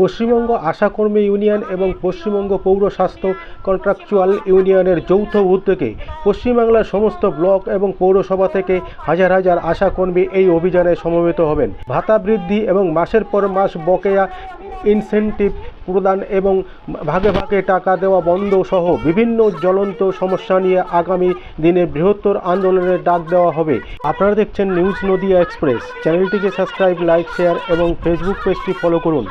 Paschimbanga আশাকর্মী union এবং পশ্চিমবঙ্গ পৌর স্বাস্থ্য কন্ট্রাকচুয়াল ইউনিয়নের যৌথ উদ্যোগে পশ্চিমবাংলার সমস্ত ব্লক এবং পৌরসভা থেকে হাজার হাজার আশাকর্মী এই অভিযানে সমবেত হবেন। ভাতা বৃদ্ধি এবং মাসের পর মাস বকেয়া ইনসেনটিভ প্রদান এবং ভাগে ভাগে টাকা দেওয়া বন্ধ সহ বিভিন্ন জ্বলন্ত সমস্যা নিয়ে আগামী দিনে বৃহত্তর আন্দোলনের ডাক দেওয়া হবে। আপনারা দেখছেন নিউজ নদিয়া এক্সপ্রেস। চ্যানেলটিকে সাবস্ক্রাইব, লাইক, শেয়ার এবং ফেসবুক পেজটি ফলো করুন।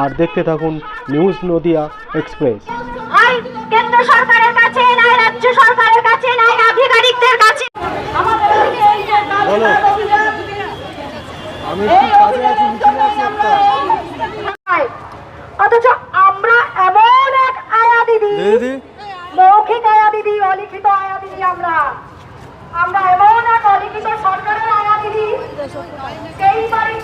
আর দেখতে থাকুন নিউজ নদিয়া এক্সপ্রেস। হয় কেন্দ্র সরকারের কাছে নয় রাজ্য সরকারের কাছে নয় আধিকারিকদের কাছে। আমি আছি আছে একটা। অথচ আমরা এমন এক আয়া দিদি মৌখিক আয়া দিদি অলিখিত আয়া দিদি আমরা। আমরা এমন এক অলিখিত সরকারের আয়া দিদি সেই বাড়িতে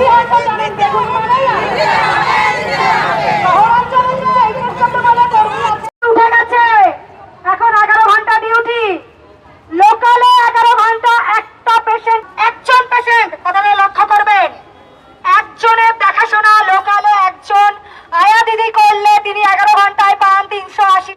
খুশি হয়তো তারা বেগুন মানেই